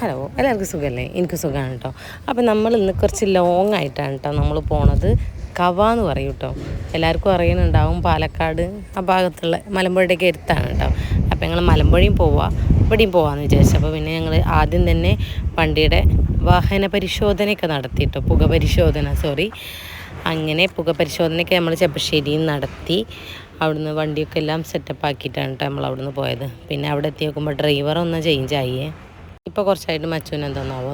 Hello എല്ലാവർക്കും സുഖമല്ലേ എനിക്ക് സുഖമാണ് കേട്ടോ അപ്പോൾ നമ്മൾ ഇന്ന് കുറച്ച് ലോങ് ആയിട്ടാണ് കേട്ടോ നമ്മൾ പോണത്. കവ എന്ന് പറയും കേട്ടോ എല്ലാവർക്കും അറിയുന്നുണ്ടാവും പാലക്കാട് ആ ഭാഗത്തുള്ള മലമ്പുഴയുടെയൊക്കെ അടുത്താണ് കേട്ടോ അപ്പോൾ ഞങ്ങൾ മലമ്പുഴയും പോവാം ഇവിടെയും പോവാമെന്ന് വിചാരിച്ചു. അപ്പോൾ പിന്നെ ഞങ്ങൾ ആദ്യം തന്നെ വണ്ടിയുടെ വാഹന പരിശോധനയൊക്കെ നടത്തി പുക പരിശോധന സോറി അങ്ങനെ പുക പരിശോധനയൊക്കെ നമ്മൾ ചെപ്പശ്ശേരിയിൽ നടത്തി. അവിടുന്ന് വണ്ടിയൊക്കെ എല്ലാം സെറ്റപ്പ് ആക്കിയിട്ടാണ് കേട്ടോ നമ്മൾ അവിടുന്ന് പോയത്. പിന്നെ അവിടെ എത്തി നോക്കുമ്പോൾ ഡ്രൈവർ ഒന്ന് ചേഞ്ച് ആയേ ഇപ്പോൾ കുറച്ചായിട്ട് മച്ചുവിന്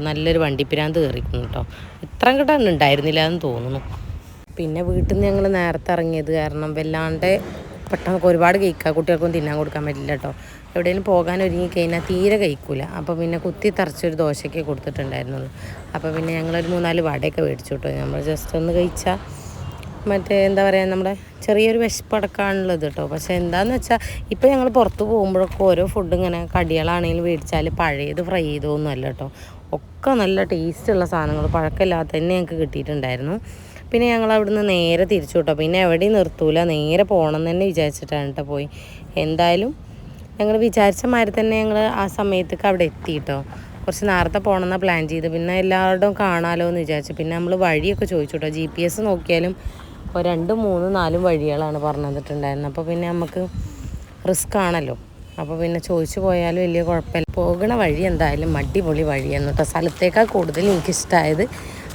നല്ലൊരു വണ്ടിപ്പിരാന്ത് കയറിക്കുന്നു കേട്ടോ ഇത്രയും കിട്ടാൻ ഉണ്ടായിരുന്നില്ല എന്ന് തോന്നുന്നു. പിന്നെ വീട്ടിൽ നിന്ന് ഞങ്ങൾ നേരത്തെ ഇറങ്ങിയത് കാരണം വല്ലാണ്ട് പെട്ടെന്ന് ഒരുപാട് കഴിക്കുക കുട്ടികൾക്കൊന്നും തിന്നാൻ കൊടുക്കാൻ പറ്റില്ല കേട്ടോ എവിടെയെങ്കിലും പോകാൻ ഒരുങ്ങി കഴിഞ്ഞാൽ തീരെ കഴിക്കൂല. അപ്പോൾ പിന്നെ കുത്തി തറച്ചൊരു ദോശയ്ക്ക് കൊടുത്തിട്ടുണ്ടായിരുന്നുള്ളൂ. അപ്പോൾ പിന്നെ ഞങ്ങളൊരു മൂന്നാൽ വടയൊക്കെ മേടിച്ചു കേട്ടോ നമ്മൾ ജസ്റ്റ് ഒന്ന് കഴിച്ചാൽ മറ്റേ എന്താ പറയുക നമ്മുടെ ചെറിയൊരു വിശപ്പടക്കാണുള്ളത് കേട്ടോ പക്ഷെ എന്താന്ന് വെച്ചാൽ ഇപ്പോൾ ഞങ്ങൾ പുറത്ത് പോകുമ്പോഴൊക്കെ ഓരോ ഫുഡ് ഇങ്ങനെ കടികളാണെങ്കിലും മേടിച്ചാൽ പഴയത് ഫ്രൈ ചെയ്തൊന്നും അല്ല കേട്ടോ ഒക്കെ നല്ല ടേസ്റ്റുള്ള സാധനങ്ങൾ പഴക്കമില്ലാത്ത തന്നെ ഞങ്ങൾക്ക് കിട്ടിയിട്ടുണ്ടായിരുന്നു. പിന്നെ ഞങ്ങൾ അവിടുന്ന് നേരെ തിരിച്ചു കേട്ടോ പിന്നെ എവിടെയും നിർത്തൂല. നേരെ പോകണം എന്ന് തന്നെ വിചാരിച്ചിട്ടാണ് കേട്ടോ പോയി. എന്തായാലും ഞങ്ങൾ വിചാരിച്ച മാതിരി തന്നെ ഞങ്ങൾ ആ സമയത്തേക്ക് അവിടെ എത്തി കേട്ടോ കുറച്ച് നേരത്തെ പോകണമെന്നാണ് പ്ലാൻ ചെയ്ത് പിന്നെ എല്ലാവരുടെയും കാണാമല്ലോ എന്ന് വിചാരിച്ചു. പിന്നെ നമ്മൾ വഴിയൊക്കെ ചോദിച്ചു കേട്ടോ ജി പി എസ് നോക്കിയാലും ഇപ്പോൾ രണ്ടും മൂന്നും നാലും വഴികളാണ് പറഞ്ഞു തന്നിട്ടുണ്ടായിരുന്നത്. അപ്പോൾ പിന്നെ നമുക്ക് റിസ്ക് ആണല്ലോ. അപ്പോൾ പിന്നെ ചോദിച്ചു പോയാലും വലിയ കുഴപ്പമില്ല. പോകുന്ന വഴി എന്തായാലും അടിപൊളി വഴിയാണ് കേട്ടോ. സ്ഥലത്തേക്കാൾ കൂടുതൽ എനിക്കിഷ്ടമായത്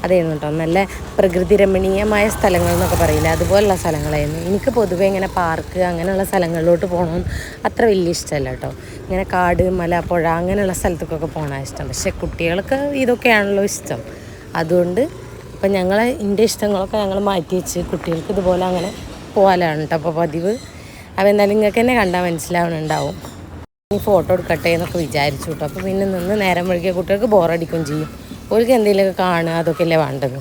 അതായിരുന്നു കേട്ടോ. നല്ല പ്രകൃതി രമണീയമായ സ്ഥലങ്ങൾ എന്നൊക്കെ പറയില്ല? അതുപോലുള്ള സ്ഥലങ്ങളായിരുന്നു. എനിക്ക് പൊതുവേ ഇങ്ങനെ പാർക്ക് അങ്ങനെയുള്ള സ്ഥലങ്ങളിലോട്ട് പോകണം അത്ര വലിയ ഇഷ്ടമല്ല കേട്ടോ. ഇങ്ങനെ കാട് മല പുഴ അങ്ങനെയുള്ള സ്ഥലത്തേക്കൊക്കെ പോകണ ഇഷ്ടം. പക്ഷേ കുട്ടികൾക്ക് ഇതൊക്കെയാണല്ലോ ഇഷ്ടം. അതുകൊണ്ട് ഇപ്പം ഞങ്ങൾ എന്റെ ഇഷ്ടങ്ങളൊക്കെ ഞങ്ങൾ മാറ്റി വെച്ച് കുട്ടികൾക്ക് ഇതുപോലെ അങ്ങനെ പോകാനാണ് കേട്ടോ അപ്പോൾ പതിവ്. അപ്പോൾ എന്തായാലും നിങ്ങൾക്ക് തന്നെ കണ്ടാൽ മനസ്സിലാവണുണ്ടാവും. ഈ ഫോട്ടോ എടുക്കട്ടെ എന്നൊക്കെ വിചാരിച്ചു കേട്ടോ അപ്പോൾ പിന്നെ നിന്ന് നേരം വഴിക്കുക കുട്ടികൾക്ക് ബോറടിക്കുകയും ചെയ്യും. ഓൾക്ക് എന്തെങ്കിലുമൊക്കെ കാണുക അതൊക്കെയല്ലേ വേണ്ടത്.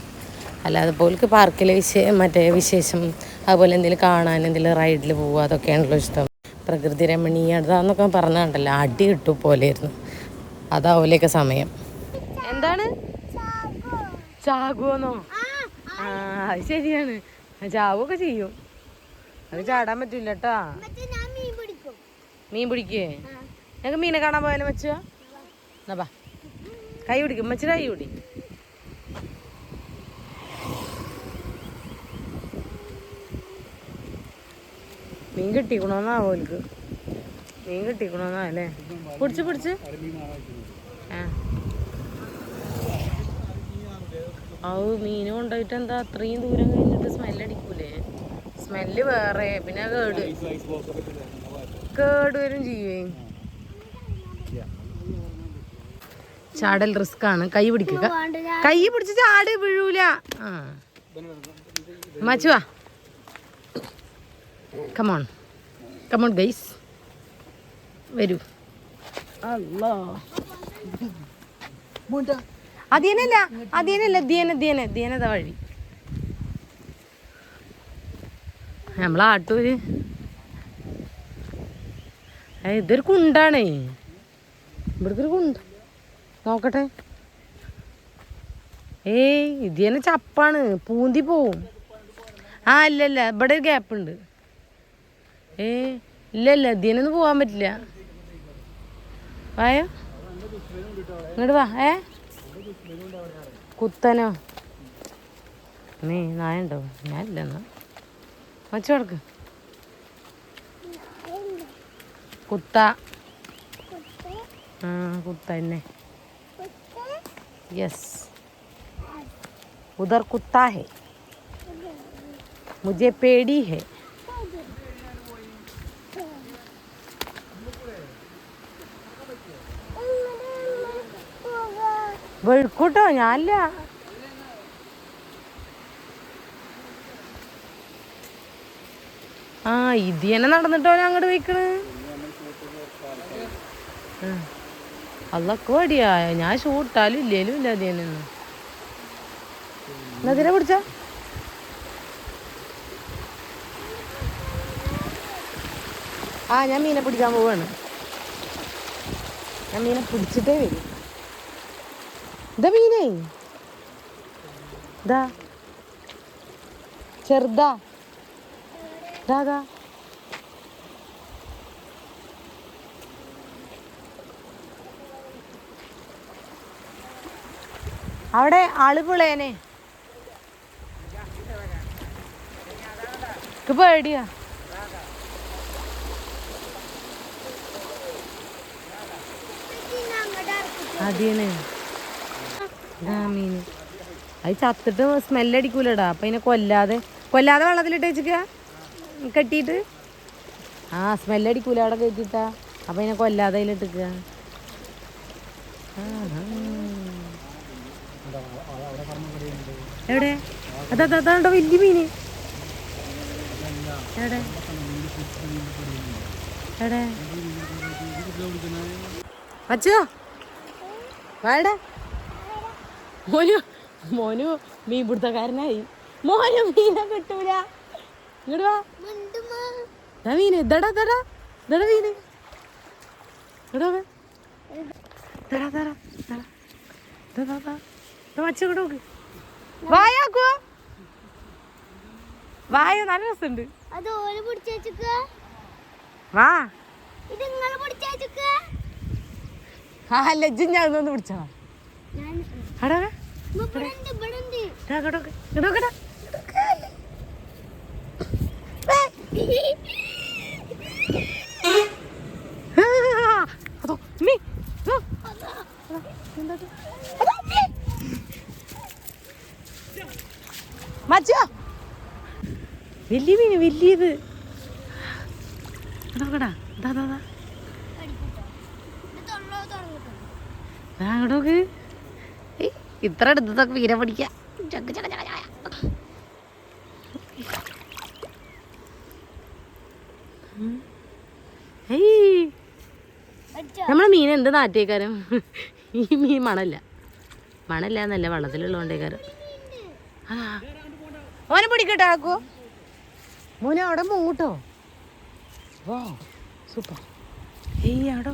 അല്ലാതെ പോൾക്ക് പാർക്കിലെ വിശേ മറ്റേ വിശേഷം അതുപോലെ എന്തെങ്കിലും കാണാൻ എന്തെങ്കിലും റൈഡിൽ പോവുക അതൊക്കെയാണല്ലോ ഇഷ്ടം. പ്രകൃതി രമണീയതാന്നൊക്കെ പറഞ്ഞുണ്ടല്ലോ. അടി കിട്ടും പോലെയായിരുന്നു. അതാവൂലെയൊക്കെ സമയം. എന്താണ്? ചാകുവോന്നോ? ആ അത് ശരിയാണ്. ചാവൊക്കെ ചെയ്യും. അത് ചാടാൻ പറ്റില്ല കേട്ടാ മീൻ പിടിക്കേ. ഞങ്ങൾക്ക് മീനെ കാണാൻ പോയാലും വെച്ചുവാ എന്നാ കൈ പിടിക്കും മച്ച കൈ പിടി. മീൻ കിട്ടിക്കണോന്നാ ഓൽക്ക്. മീൻ കിട്ടിക്കണോന്നാ അല്ലേ? പിടിച്ച് പിടിച്ച്. ആ. ഔ മീൻ കൊണ്ടുപോയിട്ട് എന്താ അത്രയും ദൂരം കഴിഞ്ഞിട്ട് സ്മെല്ലടിക്കൂലേ സ്മെല്ല് വേറെ പിന്നെ കേട്. കേട് വരും ചെയ്യേ. ചാടൽ റിസ്ക് ആണ്. കൈ പിടിക്കുക. കൈ പിടിച്ച് ചാട് വീഴൂല. ആ. മച്ചുവാ. കമോൺ കമോൺ ഗൈസ് വരൂ. അല്ലോ അതിയനല്ല അതിയനല്ല ദിയന ദിയന ദിയനത വഴി. നമ്മളെ ആട്ടൂര്. ഇതൊരു കുണ്ടാണേ. ഇവിടുത്തെ ഒരു കുണ്ട. നോക്കട്ടെ. ഏയ് ഇത് തന്നെ ചപ്പാണ്. പൂന്തി പോവും. ആ ഇല്ല ഇല്ല ഇവിടെ ഒരു ഗ്യാപ്പ് ഉണ്ട് ഏ ഇല്ല ഇല്ല ഇതിനൊന്നും പോകാൻ പറ്റില്ല. വായോ? ഇങ്ങോട്ട് വാ ഏ? കുത്തനോ? നീ നായണ്ടോ? ഞാനില്ലെന്ന്. വച്ചു കൊടുക്ക്. കുത്ത. ആ കുത്ത തന്നെ യെസ്. ഉദർ കുത്ത ഹെ മുജെ പേടി ഹെ വെഴുക്കൂട്ടോ ഞാനില്ല. ആ ഇത് തന്നെ നടന്നിട്ടോ ഞാൻ അങ്ങോട്ട് പോയിക്കണ്. അതൊക്കെ വടിയാ. ഞാൻ ഷൂട്ടാലും ഇല്ലേലും ഇല്ല അത് തന്നെ. എന്നതിനെ പിടിച്ച. ആ ഞാൻ മീനെ പിടിക്കാൻ പോവാണ്. ഞാൻ മീനെ പിടിച്ചിട്ടേ വരും. ഇതാ മീനേ ഇതാ ചെറുതാ ഇതാ അവിടെ അവിടെ ആളുകളേനെ പേടിയാ. അതേനെ മീന് അത് ചത്തിട്ട് സ്മെല്ലടിക്കൂലടാ. അപ്പൊ അതിനെ കൊല്ലാതെ കൊല്ലാതെ വെള്ളത്തിലിട്ട് വെച്ചിക്ക? കെട്ടിയിട്ട്? ആ സ്മെല്ലടിക്കൂല അവിടെ കെട്ടിട്ടാ അപ്പൊ അതിനെ കൊല്ലാതെ അതിലിട്ടിക്കുക എവിടെ? അതാ വലിയ മീന് എവിടെ? എവിടെ? അച്ഛോ വേടെ മോനു മോനു മീൻ പിടുത്തക്കാരനായി മോനു മീനെ കിട്ടൂല. ഇങ്ങോട്ട് വാ. മീന് ഇതടാ തടാ ഇതടാ മീന്. ഇങ്ങോട്ട് വാ തടാ തടാ തടാ നോക്ക്. വായാക്കോ വായ നല്ല രസമുണ്ട്. അത് ഓൽ വാ. ഇത് ആ ലജ്ജ ഞാൻ ഒന്ന് പിടിച്ചാ ഞാൻ ഉണ്ട് ദാ ഇങ്ങോട്ട് ഇങ്ങോട്ട് അതോ മീ ദോ. അതാ, എന്താത്? അതാ, മീ. മച്ചാ വലിയ മീന് വലിയത് നോക്കടാ ദാ ദാ ദാ ഇത് തൊള്ളോ തുറന്നിട്ടോ ദാ അങ്ങോട്ട് നോക്ക് ഇത്ര എടുത്തതൊക്കെ വീര പിടിക്കാം ചക്ക് നമ്മളെ മീൻ എന്ത് നാറ്റേക്കാരം ഈ മീൻ മണല്ല. മണല്ല എന്നല്ല വെള്ളത്തിലുള്ളതുകൊണ്ടേക്കാരം ഓനെ പിടിക്കട്ടെ ആക്കോ. മോനെ അവിടെ മൂട്ടോ? വാ സൂപ്പർ. ഏയ് അവിടെ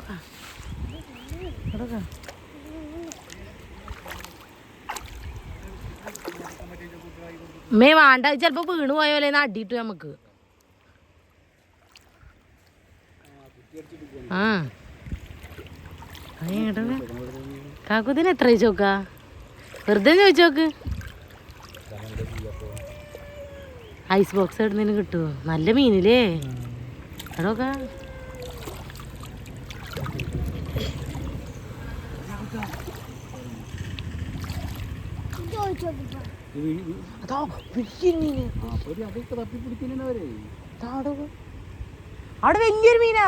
അവിടെ മേ വേണ്ട. ചിലപ്പോ വീണ് പോയോലെ അടിയിട്ടു നമുക്ക്. ആ. കാക്കുതിന് എത്ര ചോക്കാ വെറുതെ ചോദിച്ചോക്ക് ഐസ് ബോക്സ് ഇടുന്നതിന് കിട്ടുമോ നല്ല മീനില്ലേ? എടോക്കാ ചോദിച്ചോക്കിപ്പോ അതോ ദാ അവിടെ വലിയൊരു മീനാ.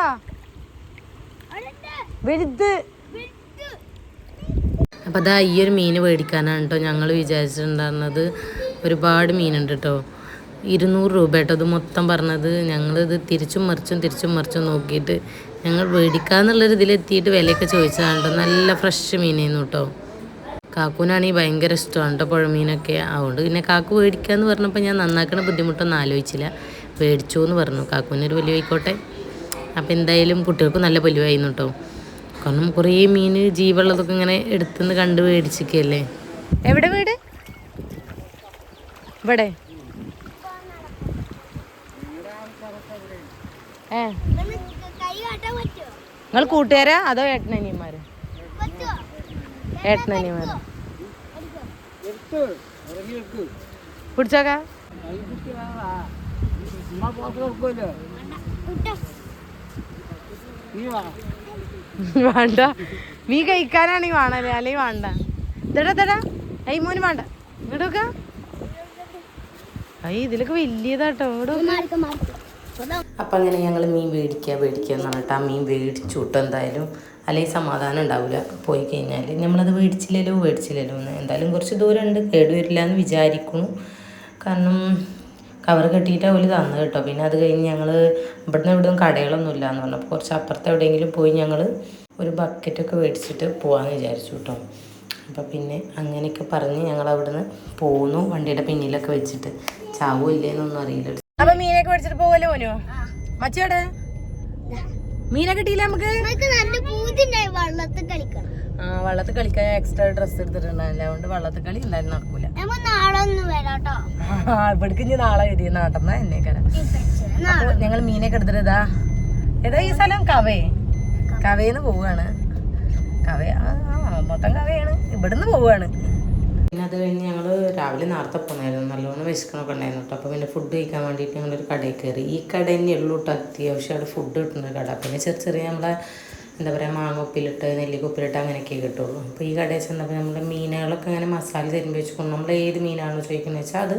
വലുത്. അപ്പോൾ അതാ ഈ ഒരു മീൻ മേടിക്കാനാണ് കേട്ടോ ഞങ്ങൾ വിചാരിച്ചിട്ടുണ്ടായിരുന്നത്. ഒരുപാട് മീനുണ്ട് കേട്ടോ ഇരുന്നൂറ് രൂപ കേട്ടോ ഇത് മൊത്തം പറഞ്ഞത്. ഞങ്ങളിത് തിരിച്ചും മറിച്ചും തിരിച്ചും മറിച്ചും നോക്കിയിട്ട് ഞങ്ങൾ മേടിക്കാന്നുള്ളൊരു ഇതിലെത്തിയിട്ട് വിലയൊക്കെ ചോദിച്ചതാണ് കേട്ടോ നല്ല ഫ്രഷ് മീനായിരുന്നു കേട്ടോ കാക്കൂനാണെങ്കിൽ ഭയങ്കര ഇഷ്ടമാണ് കേട്ടോ പുഴമീനൊക്കെ അതുകൊണ്ട് പിന്നെ കാക്കു മേടിക്കുക മേടിക്കാന്ന് പറഞ്ഞപ്പോൾ ഞാൻ നന്നാക്കണ ബുദ്ധിമുട്ടൊന്നും ആലോചിച്ചില്ല. മേടിച്ചു എന്ന് പറഞ്ഞു. കാക്കൂനൊരു വലിയ ആയിക്കോട്ടെ. അപ്പോൾ എന്തായാലും കുട്ടികൾക്ക് നല്ല പൊലിവായിരുന്നു കേട്ടോ കാരണം കുറേ മീൻ ജീവുള്ളതൊക്കെ ഇങ്ങനെ എടുത്തുനിന്ന് കണ്ട് മേടിച്ചിരിക്കുകയല്ലേ? എവിടെ വീട്? ഇവിടെ. ഏ. നിങ്ങൾ കൂട്ടുകാരാ? അതോ ഏട്ടനിയന്മാർ ഏട്ടനനിയന്മാര്. അടിക്കോ പിടിച്ചോക്കാ. വേണ്ട. നീ കഴിക്കാനാണെങ്കിൽ വേണല്ലേ അല്ലെങ്കിൽ വേണ്ട. ഇതടാ തടാ ഐ മോന് വേണ്ട. ഇവിടെ ഐ ഇതിലൊക്കെ വലിയതാട്ടോ. ഇവിടെ അപ്പം അങ്ങനെ ഞങ്ങൾ മീൻ മേടിക്കുക മേടിക്കുക എന്ന് പറഞ്ഞിട്ട് ആ മീൻ മേടിച്ചു കിട്ടും എന്തായാലും. അല്ലെങ്കിൽ സമാധാനം ഉണ്ടാവില്ല പോയി കഴിഞ്ഞാൽ നമ്മളത് മേടിച്ചില്ലല്ലോ മേടിച്ചില്ലല്ലോ എന്ന്. എന്തായാലും കുറച്ച് ദൂരമുണ്ട് കേടുവരില്ല എന്ന് വിചാരിക്കുന്നു. കാരണം കവർ കെട്ടിയിട്ട് അവർ തന്നു കേട്ടോ. പിന്നെ അത് കഴിഞ്ഞ് ഞങ്ങൾ ഇവിടുന്ന് ഇവിടുന്ന് കടകളൊന്നും ഇല്ല എന്ന് പറഞ്ഞപ്പോൾ കുറച്ച് അപ്പുറത്ത് എവിടെയെങ്കിലും പോയി ഞങ്ങൾ ഒരു ബക്കറ്റൊക്കെ മേടിച്ചിട്ട് പോകാമെന്ന് വിചാരിച്ചു കേട്ടോ. അപ്പം പിന്നെ അങ്ങനെയൊക്കെ പറഞ്ഞ് ഞങ്ങൾ അവിടുന്ന് പോന്നു. വണ്ടിയുടെ പിന്നിലൊക്കെ വെച്ചിട്ട്. ചാവോ ഇല്ലേന്നൊന്നും അറിയില്ല. അപ്പൊ മീനൊക്കെ മേടിച്ചിട്ട് മോനോ? മച്ചോടെ മീനെ കിട്ടിയില്ല നമുക്ക്? വള്ളത്തിൽ കളിക്കണം. ആ വള്ളത്തിൽ കളിക്കാൻ എക്സ്ട്രാ ഡ്രസ് എടുത്തിട്ടുണ്ടായില്ല അതുകൊണ്ട് വള്ളത്തിൽ കളി എന്തായാലും നടക്കൂല. ഇവിടേക്ക് ഇനി നാളെ വരിക നാട്ടെന്നാ എന്നെ കര ഞങ്ങൾ മീനൊക്കെ എടുത്തിട്ട് ഇതാ. ഏതാ ഈ സ്ഥലം കവേ. കവേന്ന് പോവാണ് കവേ ആ മൊത്തം കവയാണ്. ഇവിടുന്ന് പോവാണ് പിന്നെ അത് കഴിഞ്ഞ് ഞങ്ങൾ രാവിലെ നേരത്തെ പോന്നായിരുന്നു. നല്ലോണം വിശക്കണമൊക്കെ ഉണ്ടായിരുന്നു കേട്ടോ അപ്പോൾ പിന്നെ ഫുഡ് കഴിക്കാൻ വേണ്ടിയിട്ട് ഞങ്ങളൊരു കടയിൽ കയറി. ഈ കട തന്നെ ഉള്ളൂ കേട്ടോ അത്യാവശ്യം അവിടെ ഫുഡ് കിട്ടുന്ന കട. പിന്നെ ചെറിയ ചെറിയ നമ്മളെ എന്താ പറയുക മാങ്ങ ഉപ്പിലിട്ട് നെല്ലിക്ക ഉപ്പിലിട്ട് അങ്ങനെയൊക്കെ കിട്ടുള്ളൂ. അപ്പോൾ ഈ കടയിൽ ചെന്നപ്പോൾ നമ്മൾ മീനുകളൊക്കെ അങ്ങനെ മസാല തരുമ്പോൾ വെച്ചുകൊണ്ട് നമ്മൾ ഏത് മീനാണോ ചോദിക്കുന്നത് വെച്ചാൽ അത്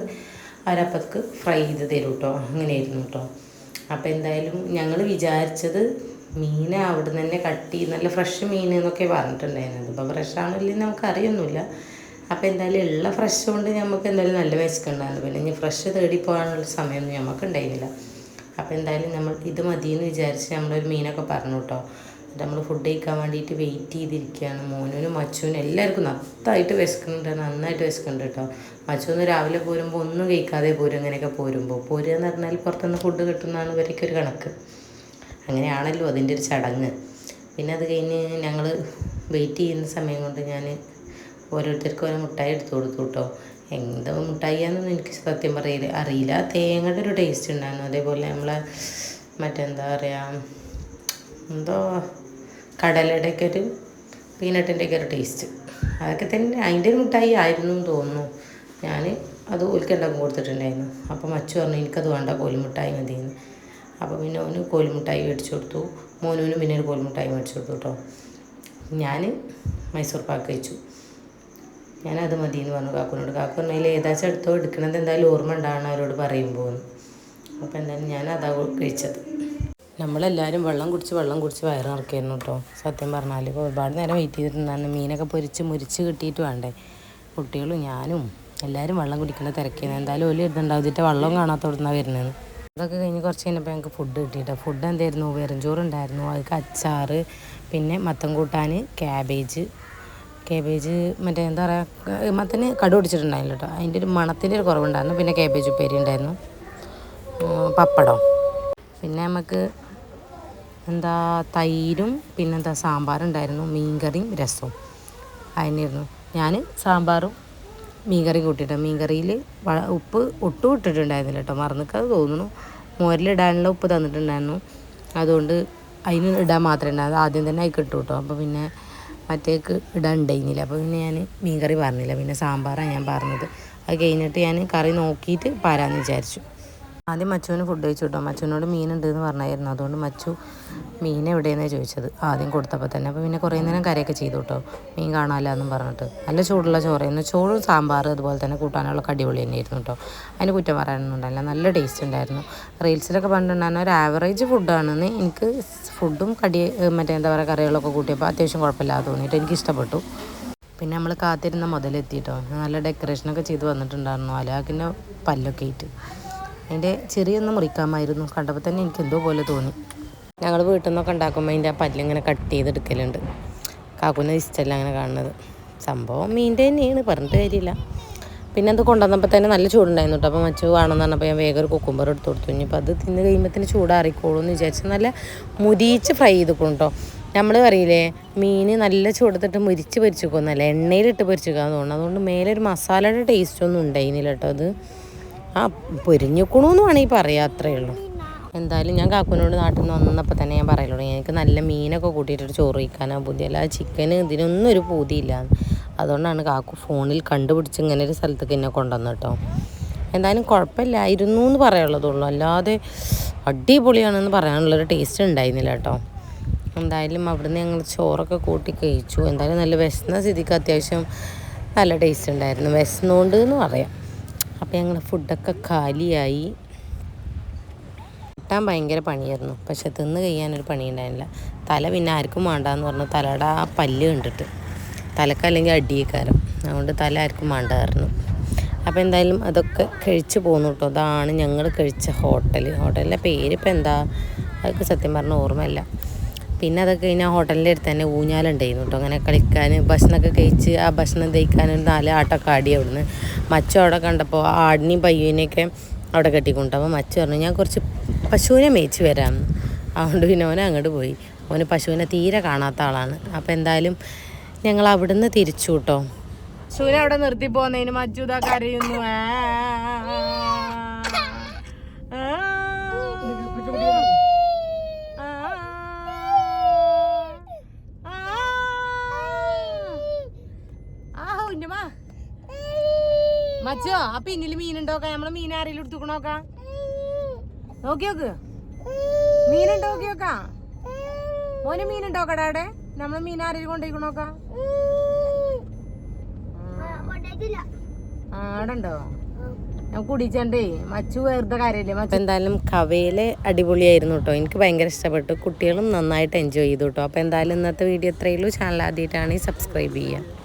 അവരപ്പത്തേക്ക് ഫ്രൈ ചെയ്ത് തരും കേട്ടോ അങ്ങനെയായിരുന്നു കേട്ടോ അപ്പോൾ എന്തായാലും ഞങ്ങൾ വിചാരിച്ചത് മീൻ അവിടെ നിന്ന് തന്നെ കട്ട് ചെയ്ത് നല്ല ഫ്രഷ് മീൻ എന്നൊക്കെ പറഞ്ഞിട്ടുണ്ടായിരുന്നത് അപ്പോൾ ഫ്രഷ് ആണില്ലെന്ന് നമുക്ക് അറിയൊന്നുമില്ല. അപ്പോൾ എന്തായാലും ഉള്ള ഫ്രഷ് കൊണ്ട് നമുക്ക് എന്തായാലും നല്ല വിശക്കുണ്ടായിരുന്നു. പിന്നെ ഇനി ഫ്രഷ് തേടി പോകാനുള്ള സമയമൊന്നും നമുക്ക് ഉണ്ടായിരുന്നില്ല. അപ്പോൾ എന്തായാലും നമ്മൾ ഇത് മതിയെന്ന് വിചാരിച്ച് നമ്മളൊരു മീനൊക്കെ പറഞ്ഞു കേട്ടോ എന്നിട്ട് നമ്മൾ ഫുഡ് കഴിക്കാൻ വേണ്ടിയിട്ട് വെയിറ്റ് ചെയ്തിരിക്കുകയാണ്. മോനും മച്ചുവിനും എല്ലാവർക്കും നന്നായിട്ട് വിശക്കുന്നുണ്ട്. നന്നായിട്ട് വിശക്കുന്നുണ്ട് കേട്ടോ. മച്ചുവിന് രാവിലെ പോരുമ്പോൾ ഒന്നും കഴിക്കാതെ പോരും. അങ്ങനെയൊക്കെ പോരുമ്പോൾ പോരുക എന്ന് പറഞ്ഞാൽ പുറത്തുനിന്ന് ഫുഡ് കിട്ടുന്നതാണ് ഇവരൊക്കെ ഒരു കണക്ക്. അങ്ങനെയാണല്ലോ അതിന്റെ ഒരു ചടങ്ങ്. പിന്നെ അത് കഴിഞ്ഞ് ഞങ്ങൾ വെയിറ്റ് ചെയ്യുന്ന സമയം കൊണ്ട് ഞാൻ ഓരോരുത്തർക്കും ഓരോ മുട്ടായി എടുത്തു കൊടുത്തു കേട്ടോ. എന്താ മുട്ടായിയാണെന്നൊന്നും എനിക്ക് സത്യം പറയില്ല അറിയില്ല. തേങ്ങയുടെ ഒരു ടേസ്റ്റ് ഉണ്ടായിരുന്നു. അതേപോലെ നമ്മളെ മറ്റെന്താ പറയുക എന്തോ കടലയുടെയൊക്കെ ഒരു പീനട്ടിന്റെയൊക്കെ ഒരു ടേസ്റ്റ് അതൊക്കെ തന്നെ അതിന്റെ ഒരു മിഠായി ആയിരുന്നു എന്ന് തോന്നുന്നു. ഞാൻ അത് ഓൽക്കുണ്ടാക്കും കൊടുത്തിട്ടുണ്ടായിരുന്നു. അപ്പോൾ മച്ചു പറഞ്ഞു എനിക്കത് വേണ്ട കോലിമുട്ടായി മതിയെന്ന്. അപ്പോൾ പിന്നെ അവന് കോലിമുട്ടായി മേടിച്ചു കൊടുത്തു. മോനൂനും പിന്നെ ഒരു കോലിമുട്ടായി മേടിച്ചു കൊടുത്തു കേട്ടോ ഞാൻ മൈസൂർ പാക്ക് കഴിച്ചു. ഞാനത് മതി എന്ന് പറഞ്ഞു കാക്കുനോട്. കാക്കു പറഞ്ഞാൽ ഏതാച്ചും എടുത്തോ? എടുക്കണത് എന്തായാലും ഓർമ്മ ഉണ്ടാവണം അവരോട് പറയുമ്പോൾ. അപ്പോൾ എന്തായാലും ഞാൻ അതാ കഴിച്ചത്. നമ്മളെല്ലാവരും വെള്ളം കുടിച്ച് വെള്ളം കുടിച്ച് വയറ് നിറയ്ക്കായിരുന്നു കേട്ടോ. സത്യം പറഞ്ഞാൽ ഒരുപാട് നേരം വെയിറ്റ് ചെയ്തിട്ടുണ്ടായിരുന്നു. മീനൊക്കെ പൊരിച്ച് മുരിച്ച് കിട്ടിയിട്ട് വേണ്ടേ. കുട്ടികളും ഞാനും എല്ലാവരും വെള്ളം കുടിക്കേണ്ട തിരക്കിയത് എന്തായാലും ഇതുണ്ടാവും ഇതിന്റെ വെള്ളം കാണാത്തോടുന്നാണ് വരുന്നത് അതൊക്കെ കഴിഞ്ഞ് കുറച്ച് കഴിഞ്ഞപ്പോൾ ഞങ്ങൾക്ക് ഫുഡ് കിട്ടിയിട്ട് ഫുഡ് എന്തായിരുന്നു? വെറുംചോറുണ്ടായിരുന്നു അതൊക്കെ അച്ചാറ് പിന്നെ മത്തൻ കൂട്ടാൻ ക്യാബേജ് കേബേജ് മറ്റേ എന്താ പറയുക മത്തന് കടു പിടിച്ചിട്ടുണ്ടായില്ല കേട്ടോ. അതിന്റെ ഒരു മണത്തിന്റെ ഒരു കുറവുണ്ടായിരുന്നു. പിന്നെ കേബേജ് ഉപ്പേരി ഉണ്ടായിരുന്നു. പപ്പടം. പിന്നെ നമുക്ക് എന്താ തൈരും പിന്നെന്താ സാമ്പാറുണ്ടായിരുന്നു. മീൻകറിയും രസവും. അതിനായിരുന്നു ഞാൻ സാമ്പാറും മീൻകറിയും കൂട്ടിയിട്ട്. മീൻകറിയിൽ ഉപ്പ് ഒട്ടും ഇട്ടിട്ടുണ്ടായിരുന്നില്ല കേട്ടോ. മറന്നിക്കത് തോന്നുന്നു. മോരിലിടാനുള്ള ഉപ്പ് തന്നിട്ടുണ്ടായിരുന്നു. അതുകൊണ്ട് അതിന് ഇടാൻ മാത്രമേ ഉണ്ടായിരുന്നു ആദ്യം തന്നെ അതിൽ കിട്ടും കേട്ടോ. അപ്പോൾ പിന്നെ മറ്റേക്ക് ഇടാൻ ഉണ്ടായിരുന്നില്ല. അപ്പോൾ പിന്നെ ഞാൻ മീൻകറി പറഞ്ഞില്ല. പിന്നെ സാമ്പാറാണ് ഞാൻ പറഞ്ഞത്. അത് കഴിഞ്ഞിട്ട് ഞാൻ കറി നോക്കിയിട്ട് പാരാന്ന് വിചാരിച്ചു. ആദ്യം മച്ചുവിന് ഫുഡ് കഴിച്ചു കേട്ടോ മച്ചുവിനോട് മീനുണ്ട് എന്ന് പറഞ്ഞായിരുന്നു. അതുകൊണ്ട് മച്ചു മീൻ എവിടെയെന്നാണ് ചോദിച്ചത്? ആദ്യം കൊടുത്തപ്പോൾ തന്നെ. അപ്പോൾ പിന്നെ കുറേ നേരം കറിയൊക്കെ ചെയ്തു കേട്ടോ മീൻ കാണാമല്ലോ എന്നും പറഞ്ഞിട്ട്. നല്ല ചൂടുള്ള ചോറായിരുന്നു ചോറും സാമ്പാർ അതുപോലെ തന്നെ കൂട്ടാനുള്ള അടിപൊളി തന്നെയായിരുന്നു കേട്ടോ അതിന് കുറ്റം പറയാനൊന്നും ഉണ്ടായില്ല നല്ല ടേസ്റ്റ് ഉണ്ടായിരുന്നു. റീൽസിലൊക്കെ പണ്ടുണ്ടായിരുന്ന ഒരു ആവറേജ് ഫുഡാണെന്ന് എനിക്ക് ഫുഡും കടി മറ്റേ എന്താ പറയുക കറികളൊക്കെ കൂട്ടിയപ്പോൾ അത്യാവശ്യം കുഴപ്പമില്ലാതെ തോന്നിയിട്ട് എനിക്ക് ഇഷ്ടപ്പെട്ടു. പിന്നെ നമ്മൾ കാത്തിരുന്ന മുതലെത്തിയിട്ടോ നല്ല ഡെക്കറേഷനൊക്കെ ചെയ്ത് വന്നിട്ടുണ്ടായിരുന്നു. അലാക്കിന്റെ പല്ലൊക്കെ ആയിട്ട്. അതിന്റെ ചെറിയൊന്ന് മുറിക്കാമായിരുന്നു. കണ്ടപ്പോൾ തന്നെ എനിക്ക് എന്തോ പോലെ തോന്നി. ഞങ്ങൾ വീട്ടിൽ നിന്നൊക്കെ ഉണ്ടാക്കുമ്പോൾ അതിന്റെ ആ പല്ലിങ്ങനെ കട്ട് ചെയ്തെടുക്കലുണ്ട്. കാക്കുന്ന ഇഷ്ടമല്ല അങ്ങനെ കാണുന്നത്. സംഭവം മീന്റെ തന്നെയാണ്. പറഞ്ഞിട്ട് കാര്യമില്ല. പിന്നെ അത് കൊണ്ടുവന്നപ്പോൾ തന്നെ നല്ല ചൂടുണ്ടായിരുന്നു കേട്ടോ. അപ്പോൾ മച്ചു വേണമെന്ന് പറഞ്ഞപ്പോൾ ഞാൻ വേഗം ഒരു കുക്കുംബർ എടുത്ത് കൊടുത്തു. ഇനിയിപ്പോൾ അത് തിന്ന് കഴിയുമ്പോൾ തന്നെ ചൂടാറിക്കോളൂ എന്ന് വിചാരിച്ച് നല്ല മുരിച്ച് ഫ്രൈ ചെയ്തിക്കണം കേട്ടോ. നമ്മൾ പറയില്ലേ മീൻ നല്ല ചൂടത്തിട്ട് മുരിച്ച് പൊരിച്ചിക്കൊന്നല്ല എണ്ണയിലിട്ട് പൊരിച്ചിക്കാന്ന് തോന്നുന്നു. അതുകൊണ്ട് മേലൊരു മസാലയുടെ ടേസ്റ്റ് ഒന്നും ഉണ്ടായിരുന്നില്ല കേട്ടോ അത്. ആ പൊരിഞ്ഞുക്കണമെന്ന് വേണമെങ്കിൽ പറയാം അത്രയേ ഉള്ളൂ. എന്തായാലും ഞാൻ കാക്കുവിനോട് നാട്ടിൽ നിന്ന് വന്നപ്പോൾ തന്നെ ഞാൻ പറയുള്ളൂ എനിക്ക് നല്ല മീനൊക്കെ കൂട്ടിയിട്ടൊരു ചോറ് കഴിക്കാനാണ് പൂതി. അല്ല ചിക്കന് ഇതിനൊന്നും ഒരു പൂതിയില്ല അതുകൊണ്ടാണ് കാക്കു ഫോണിൽ കണ്ടുപിടിച്ച് ഇങ്ങനെ ഒരു സ്ഥലത്തേക്ക് എന്നെ കൊണ്ടുവന്നു കേട്ടോ. എന്തായാലും കുഴപ്പമില്ലായിരുന്നു എന്ന് പറയാനുള്ളതുള്ളൂ. അല്ലാതെ അടിപൊളിയാണെന്ന് പറയാനുള്ളൊരു ടേസ്റ്റ് ഉണ്ടായിരുന്നില്ല കേട്ടോ. എന്തായാലും അവിടുന്ന് ഞങ്ങൾ ചോറൊക്കെ കൂട്ടി കഴിച്ചു. എന്തായാലും നല്ല വിശന്ന സ്ഥിതിക്ക് അത്യാവശ്യം നല്ല ടേസ്റ്റ് ഉണ്ടായിരുന്നു. വിശന്നുകൊണ്ട് എന്ന് പറയാം. അപ്പോൾ ഞങ്ങൾ ഫുഡൊക്കെ കാലിയായി. കിട്ടാൻ ഭയങ്കര പണിയായിരുന്നു. പക്ഷെ തിന്ന് കഴിയാനൊരു പണി ഉണ്ടായിരുന്നില്ല തല പിന്നെ ആർക്കും വേണ്ടാന്ന് പറഞ്ഞു. തലയുടെ ആ പല്ല് കണ്ടിട്ട്. തലക്കല്ലെങ്കിൽ അടിയേക്കാരം. അതുകൊണ്ട് തല ആർക്കും വേണ്ടായിരുന്നു. അപ്പോൾ എന്തായാലും അതൊക്കെ കഴിച്ച് പോന്നു കേട്ടോ. അതാണ് ഞങ്ങൾ കഴിച്ച ഹോട്ടൽ ഹോട്ടലിന്റെ പേരിപ്പോൾ എന്താ? അതൊക്കെ സത്യം പറഞ്ഞ ഓർമ്മയില്ല. പിന്നെ അതൊക്കെ കഴിഞ്ഞ് ആ ഹോട്ടലിന്റെ അടുത്ത് തന്നെ ഊഞ്ഞാലുണ്ടായിരുന്നു കേട്ടോ. അങ്ങനെ കളിക്കാൻ ഭക്ഷണമൊക്കെ കഴിച്ച് ആ ഭക്ഷണം ദഹിക്കാനും നാല് ആട്ടൊക്കെ ആടി അവിടുന്ന്. മച്ചു അവിടെ കണ്ടപ്പോൾ ആടിനെയും പയ്യനെയൊക്കെ അവിടെ കെട്ടിക്കൊണ്ടു. അപ്പോൾ മച്ചു പറഞ്ഞു ഞാൻ കുറച്ച് പശുവിനെ മേച്ച് വരാം. അതുകൊണ്ട് പിന്നെ ഓനെ അങ്ങോട്ട് പോയി. ഓന് പശുവിനെ തീരെ കാണാത്ത ആളാണ്. അപ്പോൾ എന്തായാലും ഞങ്ങൾ അവിടുന്ന് തിരിച്ചു കേട്ടോ. പശുവിനെ അവിടെ നിർത്തി പോകുന്നതിന് മച്ചു ഇതാ കരയുന്നു ആ, ആ, ആ, ആ, ആ, ഉന്നമാ. മച്ചോ ആ പിന്നിൽ മീനുണ്ടോക്ക നമ്മൾ മീൻ ആരെങ്കിലും എടുത്തു നോക്കാ നോക്കി. നോക്ക് മീനുണ്ടോ നോക്കി നോക്കാ. മോനെ മീനുണ്ടോക്കടാ അവിടെ? നമ്മൾ മീൻ ആരെങ്കിലും കൊണ്ടേക്ക് നോക്ക കൊണ്ടേക്കില്ല ആടെ ഉണ്ടോ ഞാൻ കുടിച്ചണ്ടേ മച്ചു എന്തായാലും കവയിൽ അടിപൊളിയായിരുന്നു കേട്ടോ എനിക്ക് ഭയങ്കര ഇഷ്ടപ്പെട്ടു. കുട്ടികളും നന്നായിട്ട് എൻജോയ് ചെയ്തു കേട്ടോ അപ്പോൾ എന്തായാലും ഇന്നത്തെ വീഡിയോ ഇത്രയുള്ളൂ ചാനൽ ആദ്യമായിട്ടാണെങ്കിൽ സബ്സ്ക്രൈബ് ചെയ്യുക.